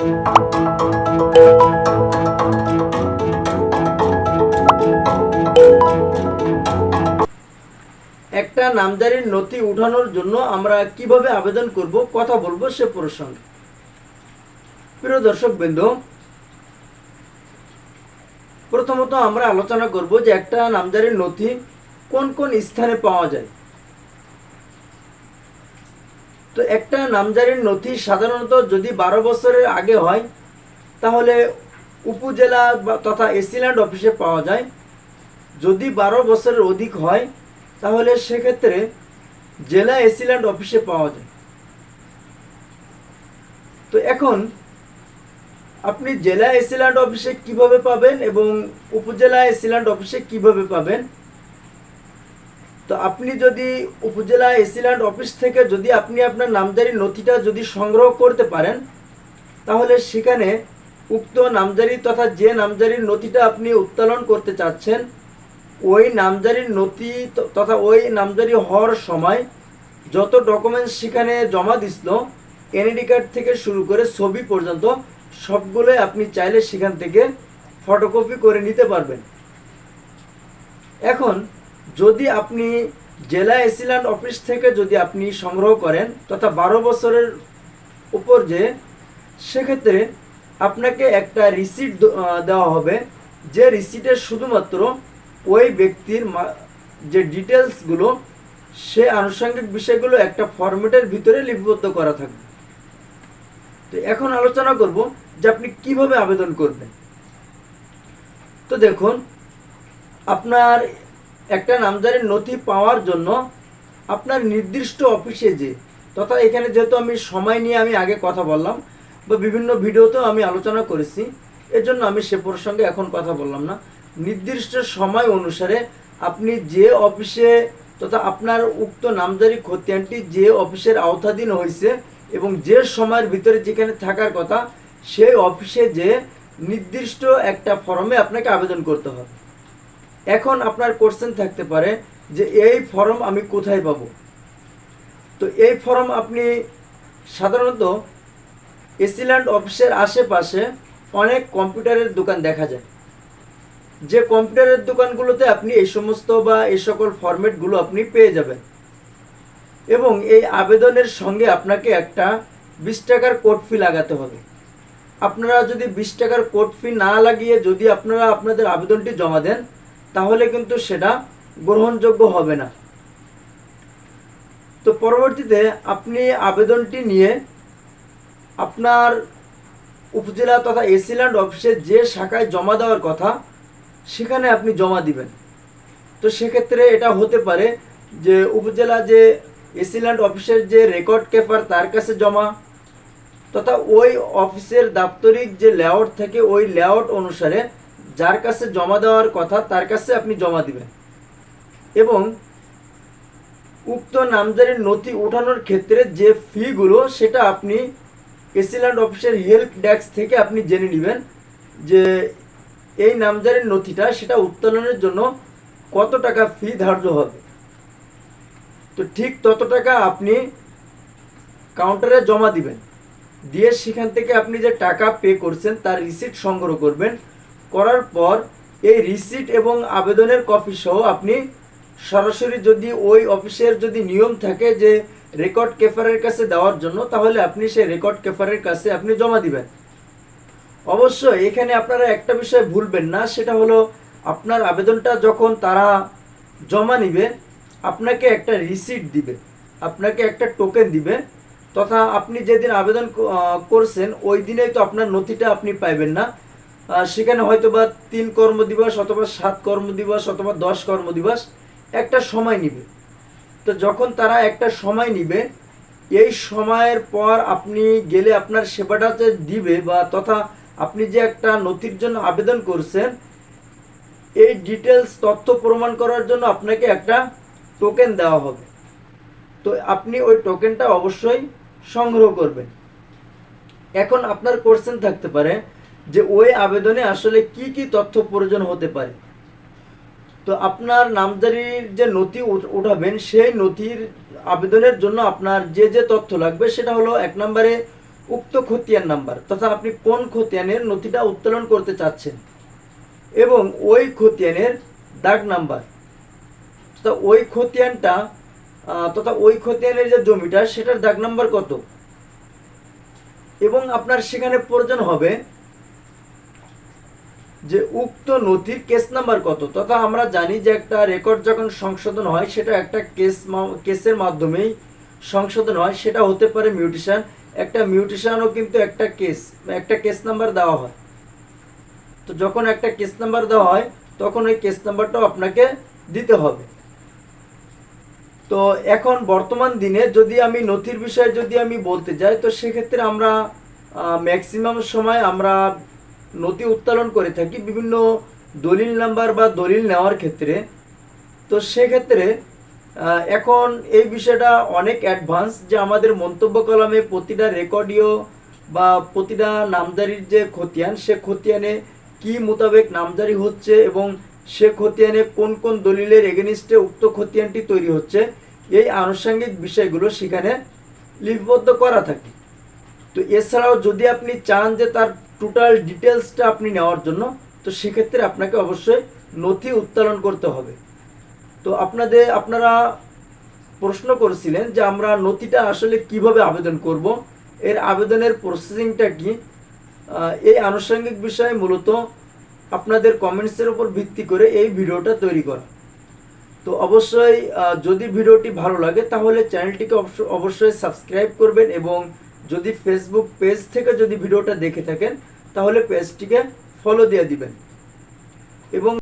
একটা নামজারির নথি উঠানোর জন্য আমরা কীভাবে আবেদন করব, কথা বলব সে প্রসঙ্গে। প্রিয় দর্শক বিন্দু, প্রথমত আমরা আলোচনা করব যে একটা নামজারির নথি কোন কোন স্থানে পাওয়া যায়। তো একটা নামজারির নথি সাধারণত যদি বারো বছরের আগে হয়, তাহলে উপজেলা বা তথা এসিল্যান্ড অফিসে পাওয়া যায়। যদি বারো বছরের অধিক হয়, তাহলে সেক্ষেত্রে জেলা এসিল্যান্ড অফিসে পাওয়া যায়। তো এখন আপনি জেলা এসিল্যান্ড অফিসে কীভাবে পাবেন এবং উপজেলা এসিল্যান্ড অফিসে কীভাবে পাবেন? তো আপনি যদি উপজেলা এসিল্যান্ড অফিস থেকে যদি আপনি আপনার নামজারি নথিটা যদি সংগ্রহ করতে পারেন, তাহলে সেখানে উক্ত নামজারি তথা যে নামজারির নথিটা আপনি উত্তোলন করতে চাচ্ছেন, ওই নামজারির নথি তথা ওই নামজারি হওয়ার সময় যত ডকুমেন্টস সেখানে জমা দিছিল, এনআইডি কার্ড থেকে শুরু করে ছবি পর্যন্ত সবগুলোই আপনি চাইলে সেখান থেকে ফটোকপি করে নিতে পারবেন। এখন যদি আপনি জেলা এসিল্যান্ড অফিস থেকে যদি আপনি সংগ্রহ করেন, তথা বারো বছরের উপর যে, সেক্ষেত্রে আপনাকে একটা রিসিট দেওয়া হবে। যে রিসিটের শুধুমাত্র ওই ব্যক্তির যে ডিটেলসগুলো সে আনুষঙ্গিক বিষয়গুলো একটা ফরম্যাটের ভিতরে লিপিবদ্ধ করা থাকবে। তো এখন আলোচনা করব যে আপনি কীভাবে আবেদন করবেন। তো দেখুন, আপনার একটা নামজারির নথি পাওয়ার জন্য আপনার নির্দিষ্ট অফিসে যে, তথা এখানে যেহেতু আমি সময় নিয়ে আমি আগে কথা বললাম, বা বিভিন্ন ভিডিওতেও আমি আলোচনা করেছি এর জন্য আমি সে প্রসঙ্গে এখন কথা বললাম না। নির্দিষ্ট সময় অনুসারে আপনি যে অফিসে তথা আপনার উক্ত নামজারি খতিয়ানটি যে অফিসের আওতাধীন হয়েছে এবং যে সময়ের ভিতরে যেখানে থাকার কথা, সেই অফিসে যে নির্দিষ্ট একটা ফর্মে আপনাকে আবেদন করতে হবে। এখন আপনার কোশ্চেন থাকতে পারে যে এই ফর্ম আমি কোথায় পাবো? তো এই ফর্ম আপনি সাধারণত এসিল্যান্ড অফিসের আশেপাশে অনেক কম্পিউটারের দোকান দেখা যায়। যে কম্পিউটারের দোকানগুলোতে আপনি এই সমস্ত বা এই সকল ফরম্যাটগুলো আপনি পেয়ে যাবেন। এবং এই আবেদনের সঙ্গে আপনাকে একটা বিশ টাকার কোড ফি লাগাতে হবে। আপনারা যদি বিশ টাকার কোড ফি না লাগিয়ে যদি আপনারা আপনাদের আবেদনটি জমা দেন তাহলে কিন্তু সেটা গ্রহণযোগ্য হবে না। তো পরবর্তীতে আপনি আবেদনটি নিয়ে আপনার উপজেলা তথা এসিল্যান্ড অফিসে যে শাখায় জমা দেওয়ার কথা, সেখানে আপনি জমা দিবেন। তো সেক্ষেত্রে এটা হতে পারে যে উপজেলা যে এসিল্যান্ড অফিসের যে রেকর্ড কেপার তার কাছে জমা, তথা ওই অফিসের দাপ্তরিক যে লেআউট থাকে, ওই লেআউট অনুসারে যার কাছে জমা দেওয়ার কথা, তার কাছে আপনি জমা দিবেন। এবং উক্ত নামজারির নথি ওঠানোর ক্ষেত্রে যে ফিগুলো, সেটা আপনি এসিল্যান্ড অফিসের হেল্প ডেস্ক থেকে আপনি জেনে নেবেন যে এই নামজারির নথিটা, সেটা উত্তোলনের জন্য কত টাকা ফি ধার্য হবে। তো ঠিক তত টাকা আপনি কাউন্টারে জমা দিবেন। দিয়ে সেখান থেকে আপনি যে টাকা পে করছেন, তার রিসিট সংগ্রহ করবেন। করার পর এই রিসিট এবং আবেদনের কপি সহ আপনি সরাসরি যদি ওই অফিসের যদি নিয়ম থাকে যে রেকর্ড কেফারের কাছে দেওয়ার জন্য, তাহলে আপনি সেই রেকর্ড কেফারের কাছে আপনি জমা দিবেন। অবশ্য এখানে আপনারা একটা বিষয় ভুলবেন না, সেটা হলো আপনার আবেদনটা যখন তারা জমা নিবে, আপনাকে একটা রিসিট দিবে, আপনাকে একটা টোকেন দিবে, তথা আপনি যেদিন আবেদন করছেন, ওই দিনেই তো আপনার নথিটা আপনি পাইবেন না। সেখানে হয়তো বা তিন কর্মদিবস অথবা সাত কর্মদিবস অথবা দশ কর্মদিবস একটা সময় নিবে। তো যখন তারা একটা সময় নিবে, এই সময়ের পর আপনি গেলে আপনার সেবাটা যে দিবে বা তথা আপনি যে একটা নথির জন্য আবেদন করছেন, এই ডিটেলস তথ্য প্রমাণ করার জন্য আপনাকে একটা টোকেন দেওয়া হবে। তো আপনি ওই টোকেনটা অবশ্যই সংগ্রহ করবেন। এখন আপনার কোশ্চেন থাকতে পারে যে ওই আবেদনে আসলে কি কি তথ্য প্রয়োজন হতে পারে। তো আপনার নামজারির যে নথি উঠাবেন, সেই নথির আবেদনের জন্য আপনার যে যে তথ্য লাগবে, সেটা হলো এক নম্বরে উক্ত খতিয়ান নাম্বার, তথা আপনি কোন খতিয়ানের নথিটা উত্তোলন করতে চাচ্ছেন, এবং ওই খতিয়ানের দাগ নাম্বার। তথা ওই খতিয়ানটা তথা ওই খতিয়ানের যে জমিটা, সেটার দাগ নাম্বার কত? এবং আপনার সেখানে প্রয়োজন হবে যে উক্ত নথির কেস নাম্বার কত? তথা আমরা জানি যে একটা রেকর্ড যখন সংশোধন হয়, সেটা একটা কেস কেসের মাধ্যমেই সংশোধন হয়। সেটা হতে পারে মিউটেশন একটা মিউটেশনও কিন্তু একটা কেস একটা কেস নাম্বার দেওয়া হয়। তো যখন একটা কেস নাম্বার দেওয়া হয়, তখন ওই কেস নাম্বারটাও আপনাকে দিতে হবে। তো এখন বর্তমান দিনে যদি আমি নথির বিষয়ে যদি আমি বলতে যাই, তো সেক্ষেত্রে আমরা ম্যাক্সিমাম সময় আমরা নথি উত্তোলন করে থাকি বিভিন্ন দলিল নাম্বার বা দলিল নেওয়ার ক্ষেত্রে। তো সেক্ষেত্রে এখন এই বিষয়টা অনেক অ্যাডভান্স যে আমাদের মন্তব্য কলমে প্রতিটা রেকর্ডিও বা প্রতিটা নামজারির যে খতিয়ান, সে খতিয়ানে কি মোতাবেক নামজারি হচ্ছে এবং সে খতিয়ানে কোন কোন দলিলের এগেনিস্টে উক্ত খতিয়ানটি তৈরি হচ্ছে, এই আনুষঙ্গিক বিষয়গুলো সেখানে লিপিবদ্ধ করা থাকে। তো এছাড়াও যদি আপনি চান যে তার টোটাল ডিটেলসটা আপনি নেওয়ার জন্য, তো সেক্ষেত্রে আপনাকে অবশ্যই নথি উত্তোলন করতে হবে। তো আপনাদের আপনারা প্রশ্ন করেছিলেন যে আমরা নথিটা আসলে কীভাবে আবেদন করব। এর আবেদনের প্রসেসিংটা কি? এই আনুষঙ্গিক বিষয়ে মূলত আপনাদের কমেন্টসের উপর ভিত্তি করে এই ভিডিওটা তৈরি করা। তো অবশ্যই যদি ভিডিওটি ভালো লাগে তাহলে চ্যানেলটিকে অবশ্য- অবশ্যই সাবস্ক্রাইব করবেন এবং যদি ফেসবুক পেজ থেকে যদি ভিডিওটা দেখে থাকেন তাহলে পেজটিকে ফলো দিয়ে দিবেন। এবং